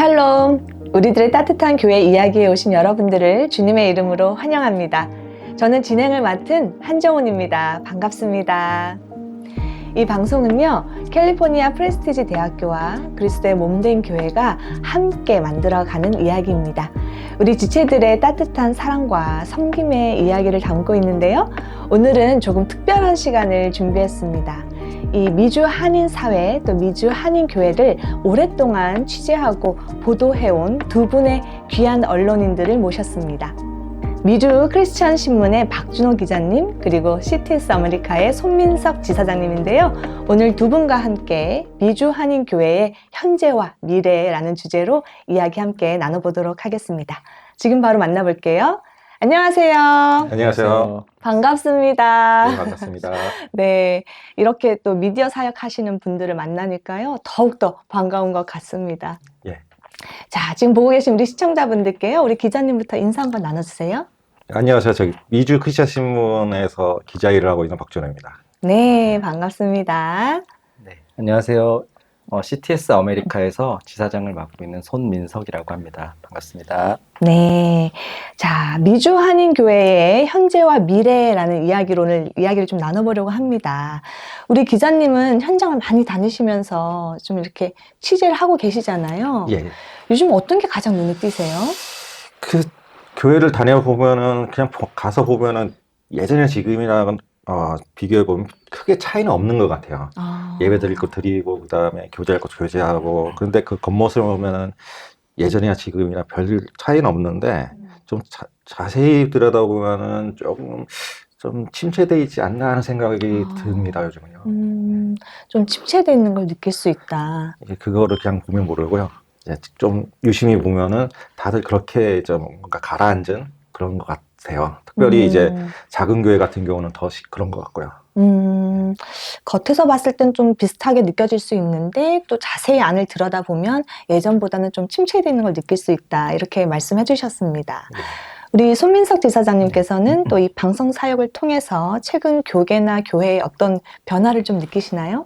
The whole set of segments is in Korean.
샬롬! 우리들의 따뜻한 교회 이야기에 오신 여러분들을 주님의 이름으로 환영합니다. 저는 진행을 맡은 한정훈입니다. 반갑습니다. 이 방송은요, 캘리포니아 프레스티지 대학교와 그리스도의 몸된 교회가 함께 만들어가는 이야기입니다. 우리 지체들의 따뜻한 사랑과 섬김의 이야기를 담고 있는데요. 오늘은 조금 특별한 시간을 준비했습니다. 이 미주 한인 사회 또 미주 한인 교회를 오랫동안 취재하고 보도해온 두 분의 귀한 언론인들을 모셨습니다. 미주 크리스천 신문의 박준호 기자님 그리고 CTS 아메리카의 손민석 지사장님인데요. 오늘 두 분과 함께 미주 한인 교회의 현재와 미래라는 주제로 이야기 함께 나눠보도록 하겠습니다. 지금 바로 만나볼게요. 안녕하세요. 안녕하세요. 반갑습니다. 네, 반갑습니다. 네, 이렇게 또 미디어 사역 하시는 분들을 만나니까요, 더욱더 반가운 것 같습니다. 예. 자, 지금 보고 계신 우리 시청자분들께요, 우리 기자님부터 인사 한번 나눠주세요. 안녕하세요. 저기 미주 크리스천 신문에서 기자 일을 하고 있는 박준호입니다. 네, 반갑습니다. 네, 안녕하세요. 어, CTS 아메리카에서 지사장을 맡고 있는 손민석이라고 합니다. 반갑습니다. 네. 자, 미주 한인교회의 현재와 미래라는 이야기로 오늘 이야기를 좀 나눠보려고 합니다. 우리 기자님은 현장을 많이 다니시면서 좀 이렇게 취재를 하고 계시잖아요. 예. 요즘 어떤 게 가장 눈에 띄세요? 그 교회를 다녀보면은 그냥 보- 가서 보면은 예전에 지금이랑 어, 비교해 보면 크게 차이는 없는 것 같아요. 아. 예배 드릴 거 드리고 그다음에 교제할 거 교제하고 그런데 그 겉모습을 보면은 예전이나 지금이나 별 차이는 없는데 좀 자, 자세히 들여다보면은 조금 좀 침체돼 있지 않나 하는 생각이 아. 듭니다 요즘은요. 음, 좀 침체되어 있는 걸 느낄 수 있다. 이제 그거를 그냥 보면 모르고요. 이제 좀 유심히 보면은 다들 그렇게 좀 뭔가 가라앉은 그런 것 같아요. 특별히 음, 이제 작은 교회 같은 경우는 더 시- 그런 것 같고요. 음, 겉에서 봤을 땐 좀 비슷하게 느껴질 수 있는데 또 자세히 안을 들여다보면 예전보다는 좀 침체되어 있는 걸 느낄 수 있다. 이렇게 말씀해 주셨습니다. 네. 우리 손민석 지사장님께서는 또 이 방송 사역을 통해서 최근 교계나 교회의 어떤 변화를 좀 느끼시나요?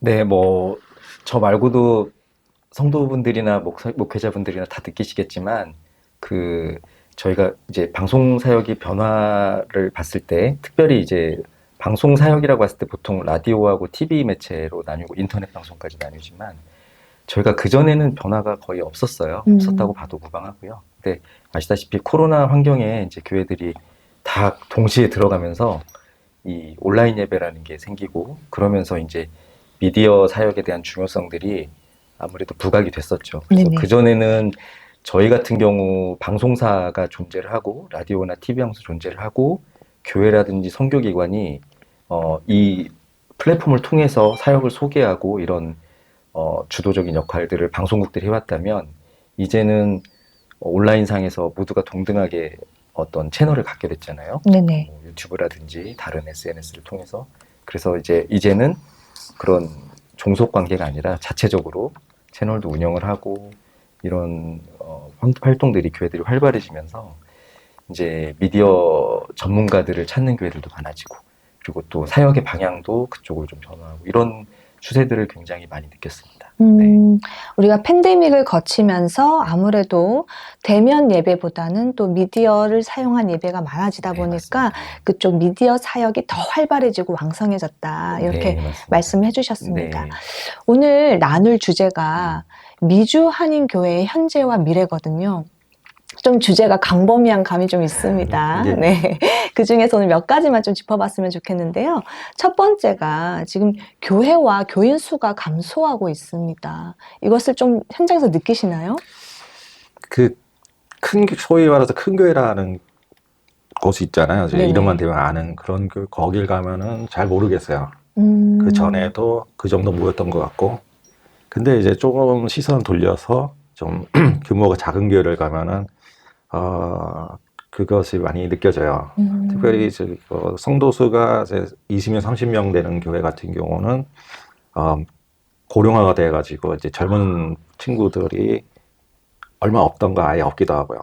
네, 뭐, 저 말고도 성도분들이나 목, 목회자분들이나 다 느끼시겠지만, 그, 저희가 이제 방송 사역이 변화를 봤을 때, 특별히 이제 방송 사역이라고 했을 때 보통 라디오하고 TV 매체로 나뉘고 인터넷 방송까지 나뉘지만, 저희가 그전에는 변화가 거의 없었어요. 음. 없었다고 봐도 무방하고요. 근데 아시다시피 코로나 환경에 이제 교회들이 다 동시에 들어가면서 이 온라인 예배라는 게 생기고 그러면서 이제 미디어 사역에 대한 중요성들이 아무래도 부각이 됐었죠. 그래서 네네. 그전에는 저희 같은 경우 방송사가 존재를 하고 라디오나 TV 방송 존재를 하고 교회라든지 선교기관이 어, 이 플랫폼을 통해서 사역을 소개하고 이런 어, 주도적인 역할들을 방송국들이 해왔다면 이제는 온라인상에서 모두가 동등하게 어떤 채널을 갖게 됐잖아요. 네네. 뭐 유튜브라든지 다른 SNS를 통해서 그래서 이제 이제는 그런 종속 관계가 아니라 자체적으로 채널도 운영을 하고 이런 어, 활- 활동들이 교회들이 활발해지면서 이제 미디어 전문가들을 찾는 교회들도 많아지고 그리고 또 사역의 방향도 그쪽으로 좀 변화하고 이런 추세들을 굉장히 많이 느꼈습니다. 네. 음, 우리가 팬데믹을 거치면서 아무래도 대면 예배보다는 또 미디어를 사용한 예배가 많아지다 네, 보니까 맞습니다. 그쪽 미디어 사역이 더 활발해지고 왕성해졌다. 이렇게 네. 말씀해 주셨습니다. 네. 오늘 나눌 주제가 미주 한인 교회의 현재와 미래거든요. 좀 주제가 광범위한 감이 좀 있습니다. 네. 네. 그 중에서 오늘 몇 가지만 좀 짚어봤으면 좋겠는데요. 첫 번째가 지금 교회와 교인 수가 감소하고 있습니다. 이것을 좀 현장에서 느끼시나요? 그 큰 소위 말해서 큰 교회라는 곳이 있잖아요. 네네. 이름만 대면 아는 그런 교 거길 가면은 잘 모르겠어요. 음. 그 전에도 그 정도 모였던 것 같고. 근데 이제 조금 시선 돌려서 좀 규모가 작은 교회를 가면은 어 그것이 많이 느껴져요. 음. 특별히 저기 그 성도 수가 이제 20명, 30명 되는 교회 같은 경우는 어, 고령화가 돼가지고 이제 젊은 친구들이 얼마 없던가 아예 없기도 하고요.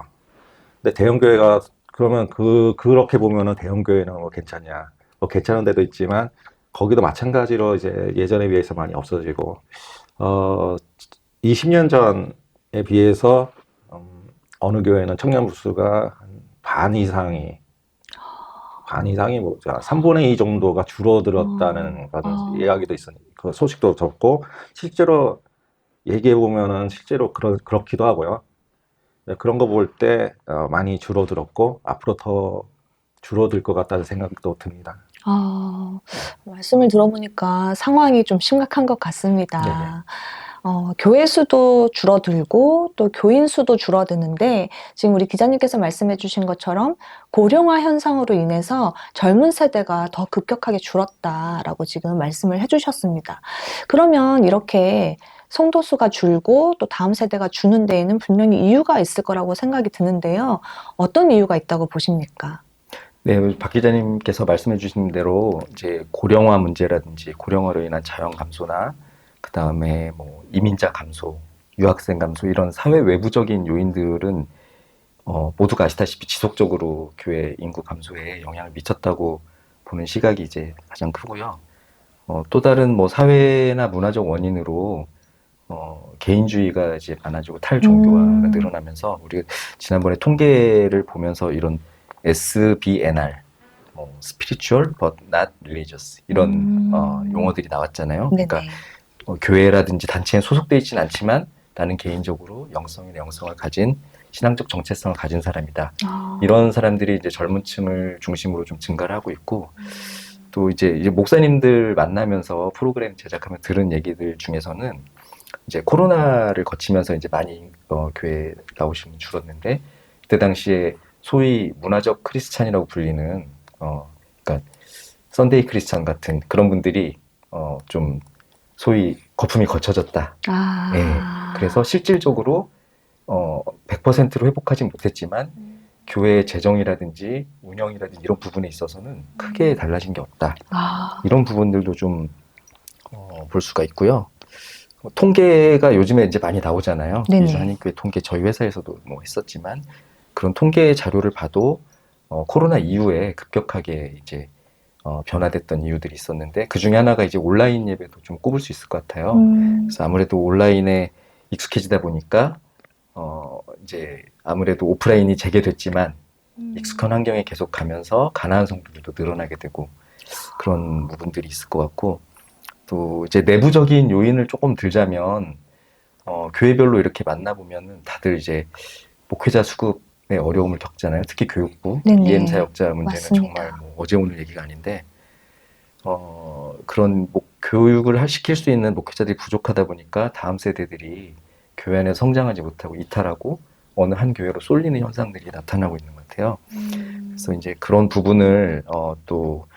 근데 대형 교회가 그러면 그 그렇게 보면은 대형 교회는 뭐 괜찮냐? 뭐 괜찮은 데도 있지만 거기도 마찬가지로 이제 예전에 비해서 많이 없어지고 어 20년 전에 비해서 음, 어느 교회는 청년 부수가 한반 이상이 반 이상이 뭐 3분의 2 정도가 줄어들었다는 그런 어. 이야기도 있었는데 그 소식도 적고 실제로 얘기해 보면은 실제로 그러, 그렇기도 하고요. 네, 그런 거 볼때 어, 많이 줄어들었고 앞으로 더 줄어들 것 같다는 생각도 듭니다. 아, 말씀을 들어보니까 상황이 좀 심각한 것 같습니다. 네네. 어, 교회 수도 줄어들고 또 교인 수도 줄어드는데 지금 우리 기자님께서 말씀해 주신 것처럼 고령화 현상으로 인해서 젊은 세대가 더 급격하게 줄었다라고 지금 말씀을 해 주셨습니다. 그러면 이렇게 성도 수가 줄고 또 다음 세대가 주는 데에는 분명히 이유가 있을 거라고 생각이 드는데요. 어떤 이유가 있다고 보십니까? 네, 박 기자님께서 말씀해 주신 대로 이제 고령화 문제라든지 고령화로 인한 자연 감소나 그 다음에 뭐 이민자 감소, 유학생 감소 이런 사회 외부적인 요인들은 어, 모두가 아시다시피 지속적으로 교회 인구 감소에 영향을 미쳤다고 보는 시각이 이제 가장 크고요. 어, 또 다른 뭐 사회나 문화적 원인으로 어, 개인주의가 이제 많아지고 탈종교화가 음. 늘어나면서 우리가 지난번에 통계를 보면서 이런 SBNR, 뭐 spiritual but not religious 이런 음. 어, 용어들이 나왔잖아요. 네네. 그러니까 어, 교회라든지 단체에 소속돼 있지는 않지만 나는 개인적으로 영성이나 영성을 가진 신앙적 정체성을 가진 사람이다. 아. 이런 사람들이 이제 젊은 층을 중심으로 좀 증가를 하고 있고 또 이제, 이제 목사님들 만나면서 프로그램 제작하면 들은 얘기들 중에서는 이제 코로나를 거치면서 이제 많이 어, 교회 나오시는 분 줄었는데 그때 당시에 소위 문화적 크리스찬이라고 불리는 어 그러니까 썬데이 크리스찬 같은 그런 분들이 어좀 소위 거품이 거쳐졌다. 아. 예, 그래서 실질적으로 어 100%로 회복하진 못했지만 교회의 재정이라든지 운영이라든지 이런 부분에 있어서는 크게 달라진 게 없다. 아. 이런 부분들도 좀 어, 볼 수가 있고요. 어, 통계가 요즘에 이제 많이 나오잖아요. 네네. 이주 한인교회 통계 저희 회사에서도 뭐 했었지만 그런 통계 자료를 봐도 어, 코로나 이후에 급격하게 이제 어, 변화됐던 이유들이 있었는데 그 중에 하나가 이제 온라인 예배도 좀 꼽을 수 있을 것 같아요. 음. 그래서 아무래도 온라인에 익숙해지다 보니까 어, 이제 아무래도 오프라인이 재개됐지만 익숙한 환경에 계속 가면서 가난한 성도들도 늘어나게 되고 그런 부분들이 있을 것 같고 또 이제 내부적인 요인을 조금 들자면 어, 교회별로 이렇게 만나보면은 다들 이제 목회자 수급에 어려움을 겪잖아요. 특히 교육부 네네. EM 사역자 문제는 맞습니다. 정말 뭐 어제 오늘 얘기가 아닌데 어, 그런 목- 교육을 할- 시킬 수 있는 목회자들이 부족하다 보니까 다음 세대들이 교회 안에 성장하지 못하고 이탈하고 어느 한 교회로 쏠리는 현상들이 나타나고 있는 것 같아요. 그래서 이제 그런 부분을 어, 또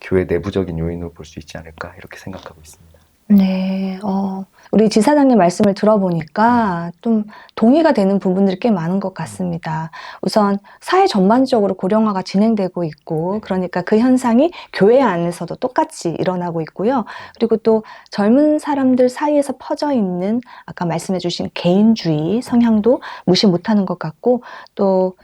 교회 내부적인 요인으로 볼 수 있지 않을까 이렇게 생각하고 있습니다. 네, 어, 우리 지사장님 말씀을 들어보니까 좀 동의가 되는 부분들이 꽤 많은 것 같습니다. 우선 사회 전반적으로 고령화가 진행되고 있고, 그러니까 그 현상이 교회 안에서도 똑같이 일어나고 있고요. 그리고 또 젊은 사람들 사이에서 퍼져 있는 아까 말씀해 주신 개인주의 성향도 무시 못하는 것 같고, 또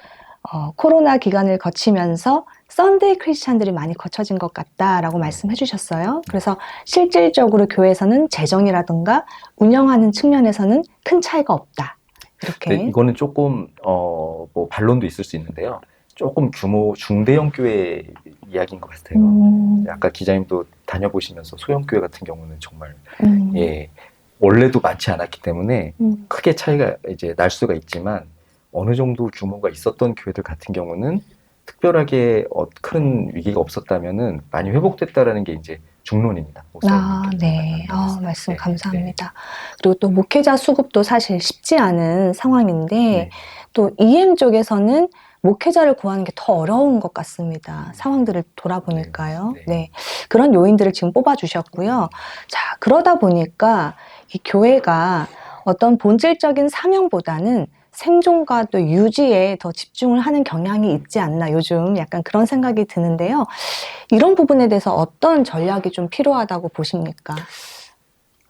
어, 코로나 기간을 거치면서 썬데이 크리스찬들이 많이 거쳐진 것 같다라고 말씀해 주셨어요. 그래서 실질적으로 교회에서는 재정이라든가 운영하는 측면에서는 큰 차이가 없다. 이렇게. 근데 이거는 조금 어, 뭐 반론도 있을 수 있는데요. 조금 규모 중대형 교회 이야기인 것 같아요. 음, 아까 기자님도 다녀보시면서 소형 교회 같은 경우는 정말 음, 예 원래도 많지 않았기 때문에 음, 크게 차이가 이제 날 수가 있지만 어느 정도 규모가 있었던 교회들 같은 경우는 특별하게 어, 큰 위기가 없었다면은 많이 회복됐다라는 게 이제 중론입니다. 아, 네. 아, 때. 말씀 네, 감사합니다. 그리고 또 목회자 수급도 사실 쉽지 않은 상황인데, 네. 또 EM 쪽에서는 목회자를 구하는 게 더 어려운 것 같습니다. 상황들을 돌아보니까요. 네. 네. 그런 요인들을 지금 뽑아주셨고요. 자, 그러다 보니까 이 교회가 어떤 본질적인 사명보다는 생존과 또 유지에 더 집중을 하는 경향이 있지 않나 요즘 약간 그런 생각이 드는데요. 이런 부분에 대해서 어떤 전략이 좀 필요하다고 보십니까?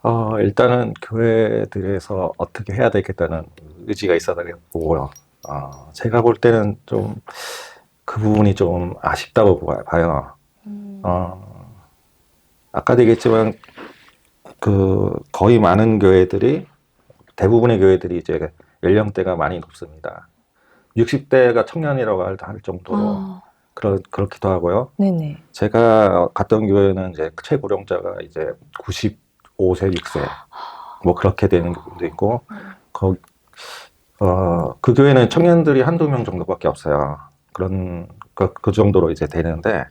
어, 일단은 교회들에서 어떻게 해야 되겠다는 의지가 있어야 되겠고요. 어, 제가 볼 때는 좀 그 부분이 좀 아쉽다고 봐- 봐요. 어, 아까도 얘기했지만 그 거의 많은 교회들이 대부분의 교회들이 이제 연령대가 많이 높습니다. 60대가 청년이라고 할, 할 정도로 아, 그러, 그렇기도 하고요. 네네. 제가 갔던 교회는 이제 최고령자가 이제 95세, 6세 뭐 그렇게 되는 경우도 있고 거, 어, 그 교회는 청년들이 한두 명 정도밖에 없어요. 그런 그, 그 정도로 이제 되는데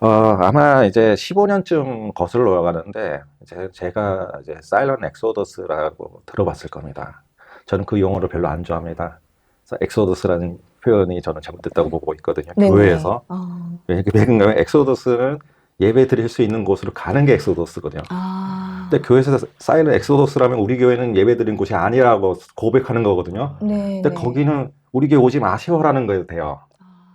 어, 아마 이제 15년쯤 거슬러 올라가는데 이제 제가 이제 사일런 엑소더스라고 들어봤을 겁니다. 저는 그 용어를 별로 안 좋아합니다. 그래서 엑소더스라는 표현이 저는 잘못됐다고 보고 있거든요. 네네. 교회에서 아, 왜 그런가 엑소더스는 예배 드릴 수 있는 곳으로 가는 게 엑소더스거든요. 아. 근데 교회에서 사일런 엑소더스라면 우리 교회는 예배 드린 곳이 아니라고 고백하는 거거든요. 네. 근데 거기는 우리 교회 오지 마시오라는 거예요, 돼요.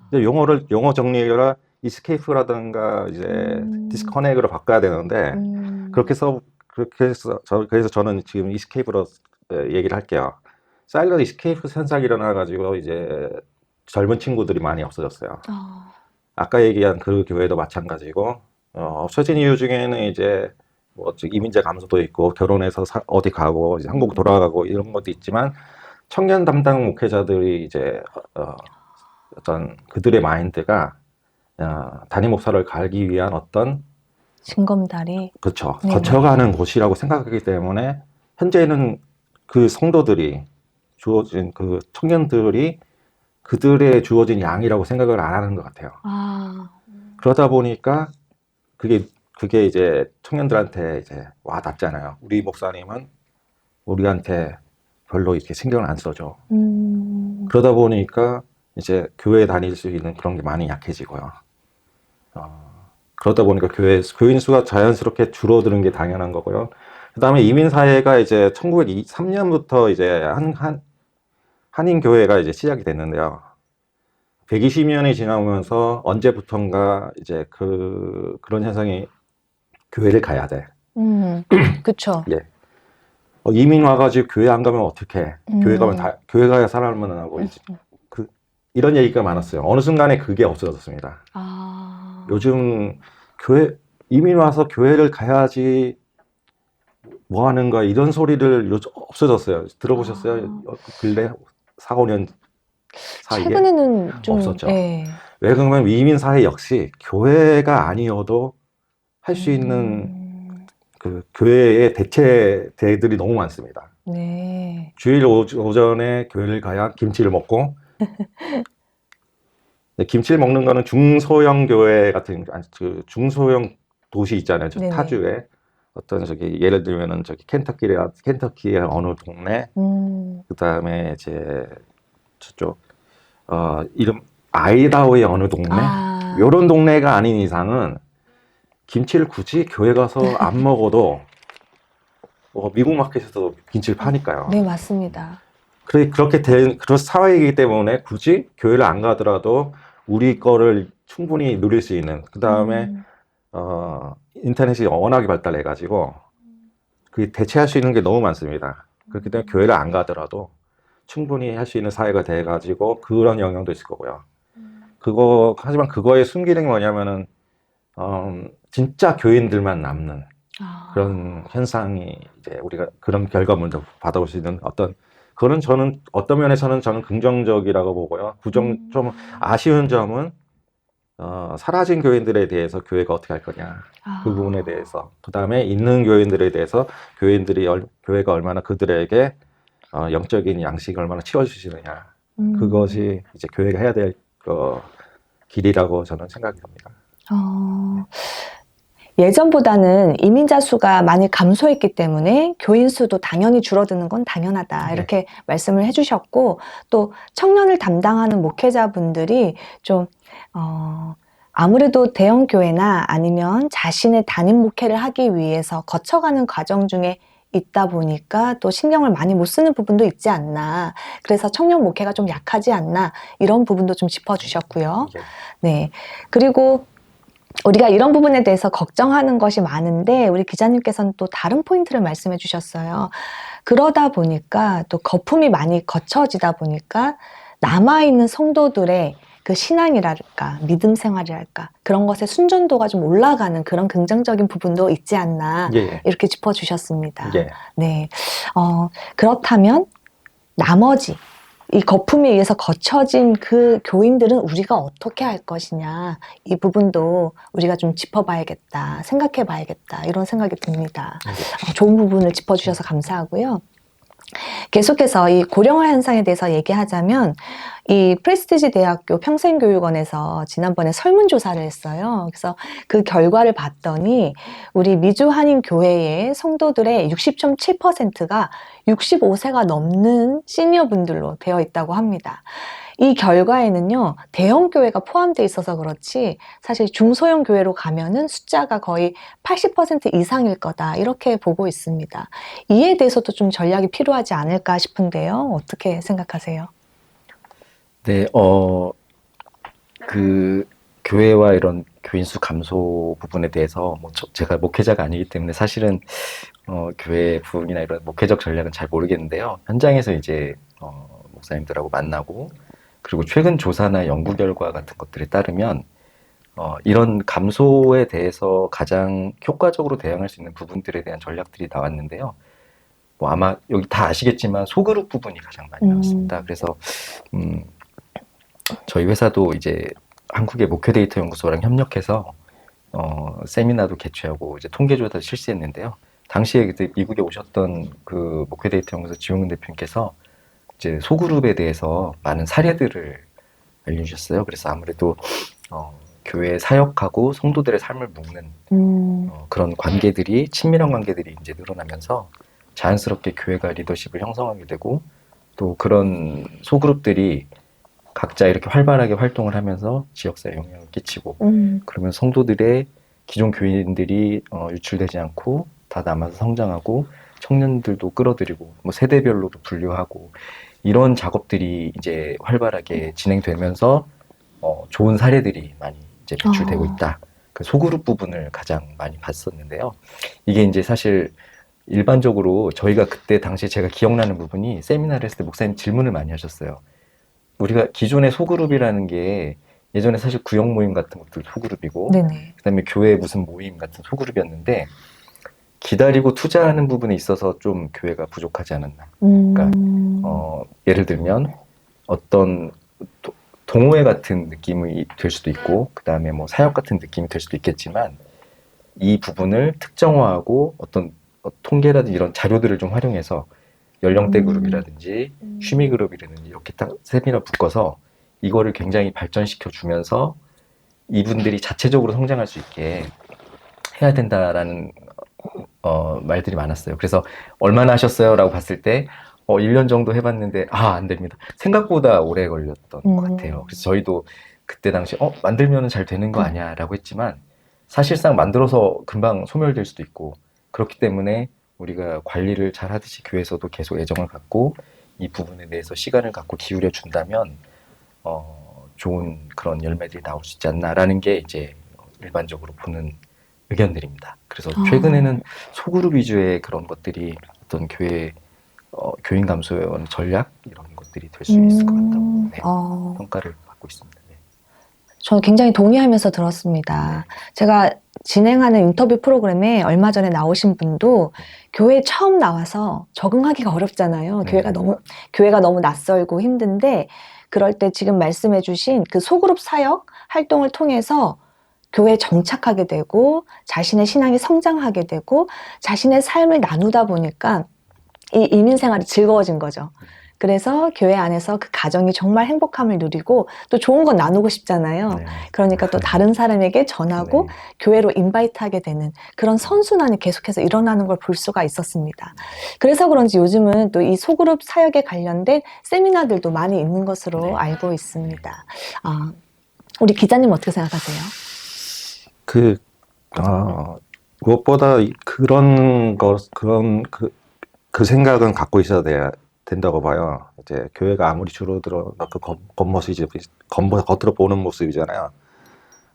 근데 용어를 용어 정리가 이스케이프라든가 이제 음. 디스커넥으로 바꿔야 되는데 음. 그렇게 해서 그렇게 해서 저 그래서 저는 지금 이스케이프로 에, 얘기를 할게요. 사일런 이스케이프 현상이 일어나 가지고 이제 젊은 친구들이 많이 없어졌어요. 아, 아까 얘기한 그 교회도 마찬가지고 어, 없어진 이유 중에는 이제 뭐즉 이민자 감소도 있고 결혼해서 사- 어디 가고 이제 한국 돌아가고 이런 것도 있지만 청년 담당 목회자들이 이제 어, 어떤 그들의 마인드가 어, 담임 목사를 갈기 위한 어떤 징검다리. 그렇죠 네네. 거쳐가는 곳이라고 생각하기 때문에 현재는 그 성도들이 주어진 그 청년들이 그들의 주어진 양이라고 생각을 안 하는 것 같아요. 아, 그러다 보니까 그게 그게 이제 청년들한테 이제 와 닿잖아요. 우리 목사님은 우리한테 별로 이렇게 신경을 안 써줘. 음. 그러다 보니까 이제 교회 다닐 수 있는 그런 게 많이 약해지고요. 어, 그러다 보니까 교회 교인 수가 자연스럽게 줄어드는 게 당연한 거고요. 그다음에 이민 사회가 이제 1903년부터 이제 한, 한 한인 교회가 이제 시작이 됐는데요. 120년이 지나면서 언제부턴가 이제 그 그런 현상이 교회를 가야 돼. 음. 그쵸. 어, 이민 와가지고 교회 안 가면 어떡해? 교회 가면 음. 다 교회 가야 살아만 하고 이제 그 이런 얘기가 많았어요. 어느 순간에 그게 없어졌습니다. 아. 요즘 교회 이민 와서 교회를 가야지 뭐 하는 거야 이런 소리를 요즘 없어졌어요. 들어보셨어요? 아. 어, 근래 4, 5년 사이에 최근에는 좀 없었죠. 예. 왜 그러면 이민 사회 역시 교회가 아니어도 할 수 있는 음. 그 교회의 대체들이 너무 많습니다. 네. 주일 오, 오전에 교회를 가야 김치를 먹고 네, 김치를 먹는 거는 중소형 교회 같은 그 중소형 도시 있잖아요. 타주에 어떤 저기 예를 들면은 저기 켄터키에 켄터키의 어느 동네 음. 그다음에 이제 저쪽 어 이름 아이다호의 어느 동네 아. 요런 동네가 아닌 이상은 김치를 굳이 교회 가서 안 먹어도 뭐 미국 마켓에서도 김치를 파니까요. 네, 맞습니다. 그래, 그렇게 된, 그런 사회이기 때문에 굳이 교회를 안 가더라도 우리 거를 충분히 누릴 수 있는, 그 다음에, 음. 어, 인터넷이 워낙에 발달해가지고, 그 대체할 수 있는 게 너무 많습니다. 그렇기 때문에 교회를 안 가더라도 충분히 할 수 있는 사회가 돼가지고 그런 영향도 있을 거고요. 그거, 하지만 그거의 순기능이 뭐냐면은, 음, 진짜 교인들만 남는 아. 그런 현상이 이제 우리가 그런 결과물도 받아볼 수 있는 어떤 그거는 저는 어떤 면에서는 저는 긍정적이라고 보고요. 부정 음. 좀 아쉬운 점은 어, 사라진 교인들에 대해서 교회가 어떻게 할 거냐 아. 그 부분에 대해서 그 다음에 있는 교인들에 대해서 교인들이 얼- 교회가 얼마나 그들에게 어, 영적인 양식을 얼마나 치워주시느냐 음. 그것이 이제 교회가 해야 될 어, 길이라고 저는 생각이 듭니다. 어, 예전보다는 이민자 수가 많이 감소했기 때문에 교인 수도 당연히 줄어드는 건 당연하다. 네. 이렇게 말씀을 해주셨고, 또 청년을 담당하는 목회자분들이 좀, 어, 아무래도 대형 교회나 아니면 자신의 담임 목회를 하기 위해서 거쳐가는 과정 중에 있다 보니까 또 신경을 많이 못 쓰는 부분도 있지 않나. 그래서 청년 목회가 좀 약하지 않나. 이런 부분도 좀 짚어주셨고요. 이게 네. 그리고 우리가 이런 부분에 대해서 걱정하는 것이 많은데 우리 기자님께서는 또 다른 포인트를 말씀해 주셨어요. 그러다 보니까 또 거품이 많이 거쳐지다 보니까 남아있는 성도들의 그 신앙이랄까, 믿음 생활이랄까, 그런 것의 순전도가 좀 올라가는 그런 긍정적인 부분도 있지 않나, 예, 이렇게 짚어주셨습니다. 예. 네. 어, 그렇다면 나머지 이 거품에 의해서 거쳐진 그 교인들은 우리가 어떻게 할 것이냐 이 부분도 우리가 좀 짚어봐야겠다 생각해 봐야겠다 이런 생각이 듭니다. 어, 좋은 부분을 짚어주셔서 감사하고요. 계속해서 이 고령화 현상에 대해서 얘기하자면 이 프레스티지 대학교 평생교육원에서 지난번에 설문조사를 했어요. 그래서 그 결과를 봤더니 우리 미주 한인 교회의 성도들의 60.7%가 65세가 넘는 시니어 분들로 되어 있다고 합니다. 이 결과에는요, 대형 교회가 포함되어 있어서 그렇지, 사실 중소형 교회로 가면은 숫자가 거의 80% 이상일 거다, 이렇게 보고 있습니다. 이에 대해서도 좀 전략이 필요하지 않을까 싶은데요. 어떻게 생각하세요? 네, 어, 그 교회와 이런 교인 수 감소 부분에 대해서 뭐 저- 제가 목회자가 아니기 때문에 사실은 어, 교회 부흥이나 이런 목회적 전략은 잘 모르겠는데요. 현장에서 이제 어, 목사님들하고 만나고 그리고 최근 조사나 연구 결과 같은 것들에 따르면 어, 이런 감소에 대해서 가장 효과적으로 대응할 수 있는 부분들에 대한 전략들이 나왔는데요. 뭐 아마 여기 다 아시겠지만 소그룹 부분이 가장 많이 음. 나왔습니다. 그래서 음, 저희 회사도 이제 한국의 목회 데이터 연구소랑 협력해서 어, 세미나도 개최하고 이제 통계 조사도 실시했는데요. 당시에 미국에 오셨던 그 목회 데이터 연구소 지용근 대표님께서 이제 소그룹에 대해서 많은 사례들을 알려주셨어요. 그래서 아무래도 어, 교회 사역하고 성도들의 삶을 묶는 음, 어, 그런 관계들이 친밀한 관계들이 이제 늘어나면서 자연스럽게 교회가 리더십을 형성하게 되고 또 그런 소그룹들이 각자 이렇게 활발하게 활동을 하면서 지역사회에 영향을 끼치고 음, 그러면 성도들의 기존 교인들이 어, 유출되지 않고 다 남아서 성장하고 청년들도 끌어들이고 뭐 세대별로도 분류하고 이런 작업들이 이제 활발하게 진행되면서 어, 좋은 사례들이 많이 이제 배출되고 어. 있다. 그 소그룹 부분을 가장 많이 봤었는데요. 이게 이제 사실 일반적으로 저희가 그때 당시 제가 기억나는 부분이 세미나를 했을 때 목사님 질문을 많이 하셨어요. 우리가 기존의 소그룹이라는 게 예전에 사실 구역 모임 같은 것도 소그룹이고 네네. 그다음에 교회 무슨 모임 같은 소그룹이었는데 기다리고 투자하는 부분에 있어서 좀 교회가 부족하지 않았나. 음, 어, 예를 들면 어떤 도- 동호회 같은 느낌이 될 수도 있고 그 다음에 뭐 사역 같은 느낌이 될 수도 있겠지만 이 부분을 특정화하고 어떤 어, 통계라든지 이런 자료들을 좀 활용해서 연령대 음. 그룹이라든지 음. 취미 그룹이라든지 이렇게 딱 세미나 묶어서 이거를 굉장히 발전시켜 주면서 이분들이 자체적으로 성장할 수 있게 해야 된다라는 어, 말들이 많았어요. 그래서 얼마나 하셨어요? 라고 봤을 때 어, 1년 정도 해봤는데 아, 안 됩니다. 생각보다 오래 걸렸던 음. 것 같아요. 그래서 저희도 그때 당시 어, 만들면 잘 되는 거 아니야? 라고 했지만 사실상 만들어서 금방 소멸될 수도 있고 그렇기 때문에 우리가 관리를 잘 하듯이 교회에서도 계속 애정을 갖고 이 부분에 대해서 시간을 갖고 기울여 준다면 어, 좋은 그런 열매들이 나올 수 있지 않나라는 게 이제 일반적으로 보는 의견들입니다. 그래서 아. 최근에는 소그룹 위주의 그런 것들이 어떤 교회 어, 교인 감소원 전략 이런 것들이 될 수 있을 것 같다고 음, 네, 어, 평가를 받고 있습니다. 네. 저는 굉장히 동의하면서 들었습니다. 제가 진행하는 인터뷰 프로그램에 얼마 전에 나오신 분도 교회 처음 나와서 적응하기가 어렵잖아요. 네. 교회가 너무 교회가 너무 낯설고 힘든데 그럴 때 지금 말씀해주신 그 소그룹 사역 활동을 통해서 교회에 정착하게 되고 자신의 신앙이 성장하게 되고 자신의 삶을 나누다 보니까 이 이민 생활이 즐거워진 거죠. 그래서 교회 안에서 그 가정이 정말 행복함을 누리고 또 좋은 건 나누고 싶잖아요. 네. 그러니까 또 다른 사람에게 전하고 네. 교회로 인바이트하게 되는 그런 선순환이 계속해서 일어나는 걸 볼 수가 있었습니다. 그래서 그런지 요즘은 또 이 소그룹 사역에 관련된 세미나들도 많이 있는 것으로 네. 알고 있습니다. 아, 우리 기자님 어떻게 생각하세요? 그, 어, 무엇보다 이- 그런 것, 그런 그, 그 생각은 갖고 있어야 돼야 된다고 봐요. 이제 교회가 아무리 줄어들어, 그 겉, 겉모습이, 겉모, 겉으로 보는 모습이잖아요.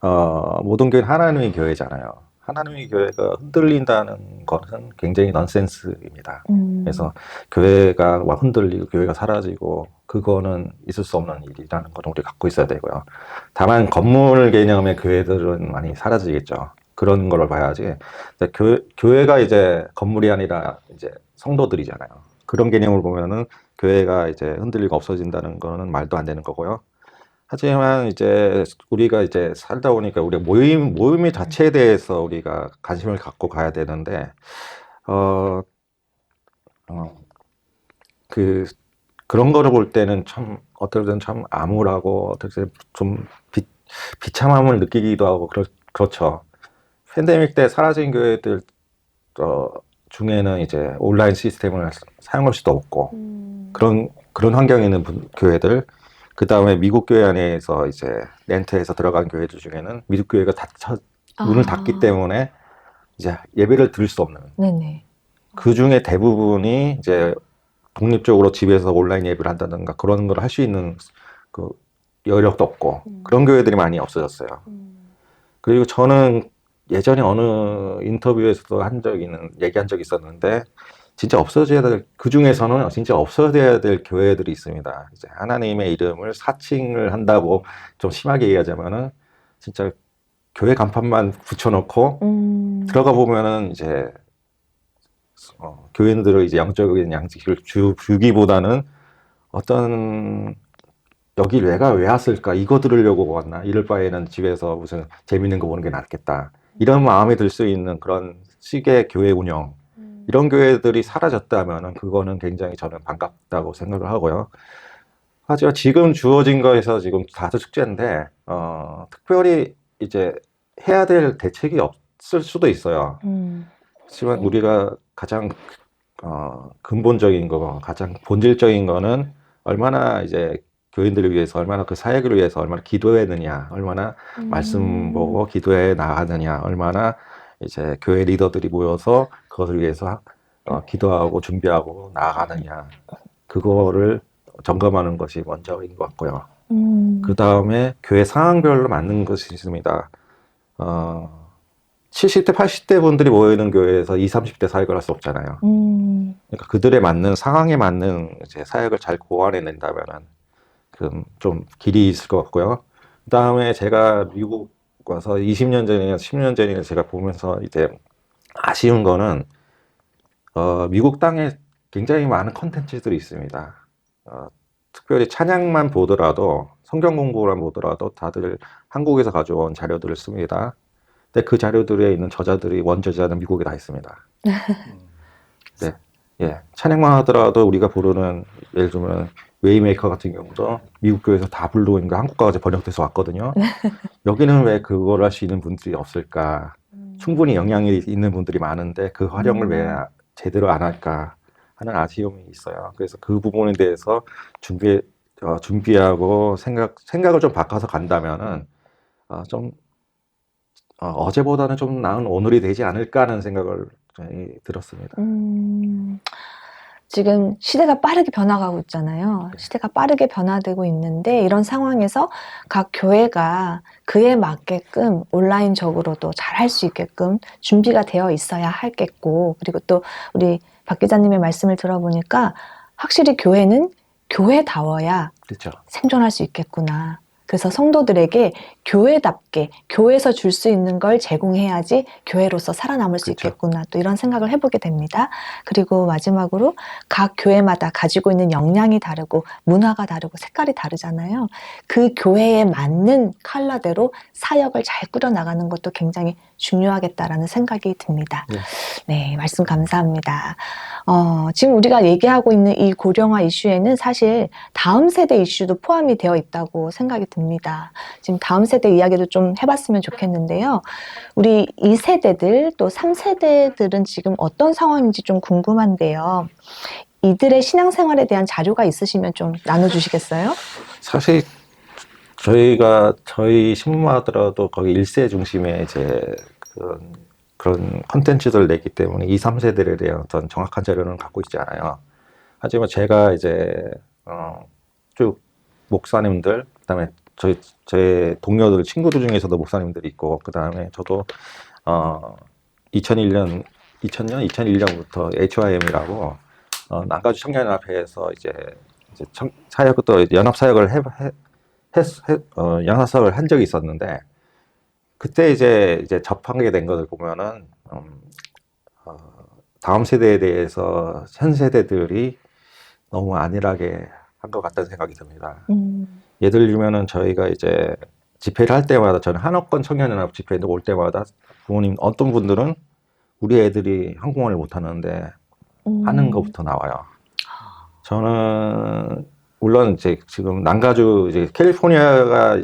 어, 모든 교회는 하나님의 교회잖아요. 하나님의 교회가 흔들린다는 것은 굉장히 넌센스입니다. 음, 그래서 교회가 막 흔들리고 교회가 사라지고 그거는 있을 수 없는 일이라는 걸 우리 갖고 있어야 되고요. 다만 건물 개념의 교회들은 많이 사라지겠죠. 그런 걸 봐야지. 교회, 교회가 이제 건물이 아니라 이제 성도들이잖아요. 그런 개념을 보면은 교회가 이제 흔들리고 없어진다는 거는 말도 안 되는 거고요. 하지만 이제 우리가 이제 살다 보니까 우리 모임 모임의 자체에 대해서 우리가 관심을 갖고 가야 되는데 어, 어, 그 그런 거를 볼 때는 참 어떨 때는 참 암울하고 어떨 때는 좀 비, 비참함을 느끼기도 하고 그렇, 그렇죠. 팬데믹 때 사라진 교회들 어, 중에는 이제 온라인 시스템을 사용할 수도 없고 그런 그런 환경에 있는 분- 교회들 그 다음에 미국 교회 안에서 이제 렌트해서 들어간 교회들 중에는 미국 교회가 닫혀 문을 아. 닫기 때문에 이제 예배를 드릴 수 없는 네네. 그 중에 대부분이 이제 독립적으로 집에서 온라인 예배를 한다든가 그런 걸 할 수 있는 그 여력도 없고 음. 그런 교회들이 많이 없어졌어요. 그리고 저는 예전에 어느 인터뷰에서도 한 적이 있는 얘기한 적이 있었는데 진짜 없어져야 될 그 중에서는 진짜 없어져야 될 교회들이 있습니다. 이제 하나님의 이름을 사칭을 한다고 좀 심하게 얘기하자면은 진짜 교회 간판만 붙여놓고 음. 들어가 보면은 이제 어, 교인들의 이제 영적인 양식을 주, 주기보다는 어떤 여기 내가 왜 왔을까 이거 들으려고 왔나 이럴 바에는 집에서 무슨 재밌는 거 보는 게 낫겠다 이런 마음이 들 수 있는 그런 식의 교회 운영 이런 교회들이 사라졌다면은 그거는 굉장히 저는 반갑다고 생각을 하고요. 하지만 지금 주어진 거에서 지금 다수 축제인데 어, 특별히 이제 해야 될 대책이 없을 수도 있어요. 음. 하지만 우리가 가장 어, 근본적인 거, 가장 본질적인 거는 얼마나 이제 교인들을 위해서, 얼마나 그 사역을 위해서 얼마나 기도했느냐, 얼마나 말씀 보고 기도해 나가느냐, 얼마나 이제 교회 리더들이 모여서 그것을 위해서 어, 기도하고 준비하고 나아가느냐, 그거를 점검하는 것이 먼저인 것 같고요. 음. 그 다음에 교회 상황별로 맞는 것이 있습니다. 어, 70대, 80대 분들이 모이는 교회에서 20, 30대 사역을 할 수 없잖아요. 음. 그러니까 그들에 맞는 상황에 맞는 이제 사역을 잘 고안해낸다면은 그좀 길이 있을 것 같고요. 그 다음에 제가 미국 와서 20년 전이나 10년 전이나 제가 보면서 이제 아쉬운 거는 어, 미국 땅에 굉장히 많은 컨텐츠들이 있습니다. 어, 특별히 찬양만 보더라도 성경 공부만 보더라도 다들 한국에서 가져온 자료들을 씁니다. 근데 그 자료들에 있는 저자들이 원저자는 미국에 다 있습니다. 네, 예, 찬양만 하더라도 우리가 부르는 예를 들면 웨이메이커 같은 경우도 미국 교회에서 다거 한국까지 번역돼서 왔거든요. 여기는 왜 그걸 할 수 있는 분들이 없을까? 충분히 영향이 있는 분들이 많은데 그 활용을 왜 음. 제대로 안 할까 하는 아쉬움이 있어요. 그래서 그 부분에 대해서 준비 어, 준비하고 생각 생각을 좀 바꿔서 간다면은 어, 좀 어, 어제보다는 좀 나은 오늘이 되지 않을까 하는 생각을 들었습니다. 음, 지금 시대가 빠르게 변화가고 있잖아요. 네. 시대가 빠르게 변화되고 있는데 이런 상황에서 각 교회가 그에 맞게끔 온라인적으로도 잘 할 수 있게끔 준비가 되어 있어야 하겠고 그리고 또 우리 박 기자님의 말씀을 들어보니까 확실히 교회는 교회다워야 그렇죠. 생존할 수 있겠구나. 그래서 성도들에게 교회답게 교회에서 줄 수 있는 걸 제공해야지 교회로서 살아남을 수 그렇죠. 있겠구나. 또 이런 생각을 해보게 됩니다. 그리고 마지막으로 각 교회마다 가지고 있는 역량이 다르고 문화가 다르고 색깔이 다르잖아요. 그 교회에 맞는 컬러대로 사역을 잘 꾸려 나가는 것도 굉장히 중요하겠다라는 생각이 듭니다. 네. 네, 말씀 감사합니다. 어, 지금 우리가 얘기하고 있는 이 고령화 이슈에는 사실 다음 세대 이슈도 포함이 되어 있다고 생각이 듭니다. 지금 다음 세대 이야기도 좀 해봤으면 좋겠는데요. 우리 2세대들 또 3세대들은 지금 어떤 상황인지 좀 궁금한데요. 이들의 신앙생활에 대한 자료가 있으시면 좀 나눠주시겠어요? 사실 저희가 저희 신문만 하더라도 거기 일세 중심의 이제 그런 그런 컨텐츠들을 냈기 때문에 2, 3세대에 대한 어떤 정확한 자료는 갖고 있지 않아요. 하지만 제가 이제 어, 쭉 목사님들 그다음에 저희 제 동료들 친구들 중에서도 목사님들이 있고 그다음에 저도 어 2001년 2000년 2001년부터 HYM이라고 어, 남가주 청년연합회에서 이제 이제 청, 사역 또 연합 사역을 해, 해, 어, 사역을 한 적이 있었는데 그때 이제 이제 접하게 된 것을 보면은 음, 어, 다음 세대에 대해서 현 세대들이 너무 안일하게 한 것 같다는 생각이 듭니다. 음. 예를 들면은 저희가 이제 집회를 할 때마다 저는 한옥권 청년연합 집회에 올 때마다 부모님 어떤 분들은 우리 애들이 한국말을 못 하는데 음. 하는 것부터 나와요. 저는 물론 이제 지금 난가주 이제 캘리포니아가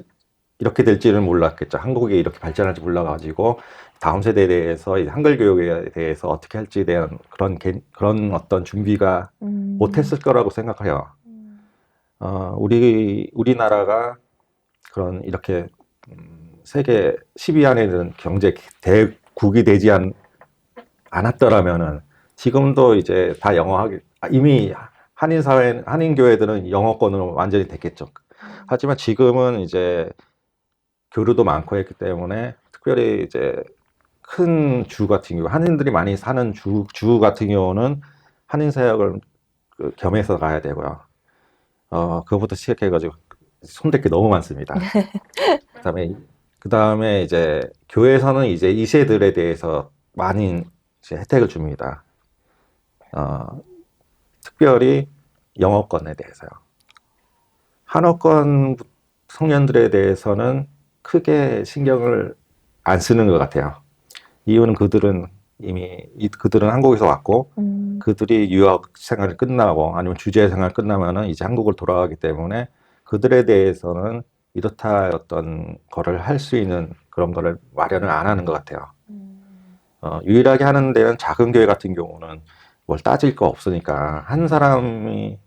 이렇게 될지는 몰랐겠죠. 한국이 이렇게 발전할지 몰라가지고 다음 세대에 대해서 이 한글 교육에 대해서 어떻게 할지에 대한 그런 개- 그런 어떤 준비가 음. 못했을 거라고 생각해요. 어, 우리 우리나라가 그런 이렇게 음, 세계 10위 안에 드는 경제 대국이 되지 않, 않았더라면은 지금도 이제 다 영어하기 아, 이미 한인 사회 한인 교회들은 영어권으로 완전히 됐겠죠. 하지만 지금은 이제 교류도 많고 했기 때문에 특별히 이제 큰 주 같은 경우 한인들이 많이 사는 주, 주 같은 경우는 한인 사역을 그 겸해서 가야 되고요. 어, 그거부터 시작해가지고 손댈 게 너무 많습니다. 그다음에 그다음에 이제 교회에서는 이제 이 세들에 대해서 많이 이제 혜택을 줍니다. 어, 특별히 영어권에 대해서요. 한어권 청년들에 대해서는 크게 신경을 안 쓰는 것 같아요. 이유는 그들은 이미 이- 그들은 한국에서 왔고 음. 그들이 유학 생활이 끝나고 아니면 주재 생활 끝나면은 이제 한국을 돌아가기 때문에 그들에 대해서는 이렇다 어떤 거를 할 수 있는 그런 거를 마련을 안 하는 것 같아요. 어, 유일하게 하는 데는 작은 교회 같은 경우는 뭘 따질 거 없으니까 한 사람이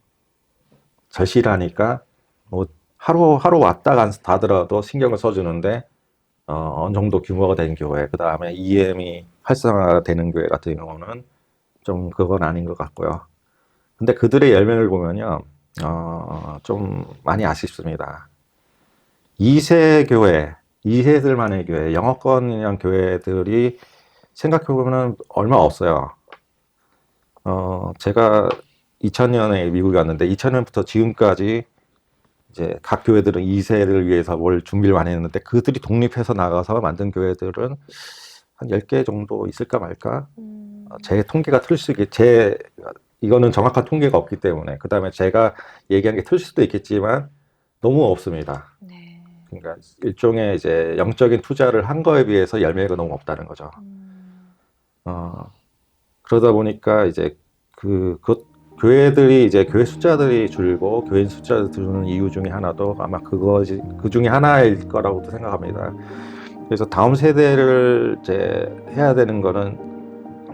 절실하니까 뭐 하루 하루 왔다 가더라도 신경을 써주는데 어, 어느 정도 규모가 된 교회 그 다음에 EM이 활성화되는 교회 같은 경우는 좀 그건 아닌 것 같고요. 근데 그들의 열매를 보면요, 어, 좀 많이 아쉽습니다. 2세 교회, 2세들만의 교회, 영어권이란 교회들이 생각해보면 얼마 없어요. 어, 제가 2000년에 미국에 왔는데 2000년부터 지금까지 이제 각 교회들은 2세를 위해서 뭘 준비를 많이 했는데 그들이 독립해서 나가서 만든 교회들은 한 10개 정도 있을까 말까? 음. 어, 제 통계가 틀수 있게 제 이거는 정확한 통계가 없기 때문에 그다음에 제가 얘기한 게틀 수도 있겠지만 너무 없습니다. 네. 그러니까 일종의 이제 영적인 투자를 한 거에 비해서 열매가 너무 없다는 거죠. 음. 어, 그러다 보니까 이제 그, 그 교회들이 이제 교회 숫자들이 줄고 교인 숫자가 줄는 이유 중에 하나도 아마 그거지 그 중에 하나일 거라고도 생각합니다. 그래서 다음 세대를 이제 해야 되는 거는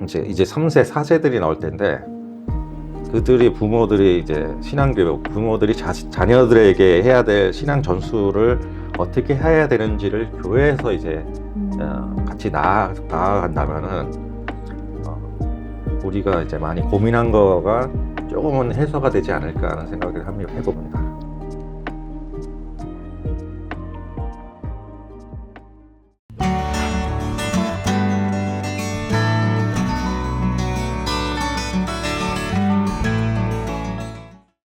이제 이제 3세, 4세들이 나올 텐데 그들이 부모들이 이제 신앙 교육, 부모들이 자, 자녀들에게 해야 될 신앙 전수를 어떻게 해야 되는지를 교회에서 이제 음. 어, 같이 나아, 나아간다면은 어, 우리가 이제 많이 고민한 거가 조금은 해소가 되지 않을까 하는 생각을 합니다. 해봅니다.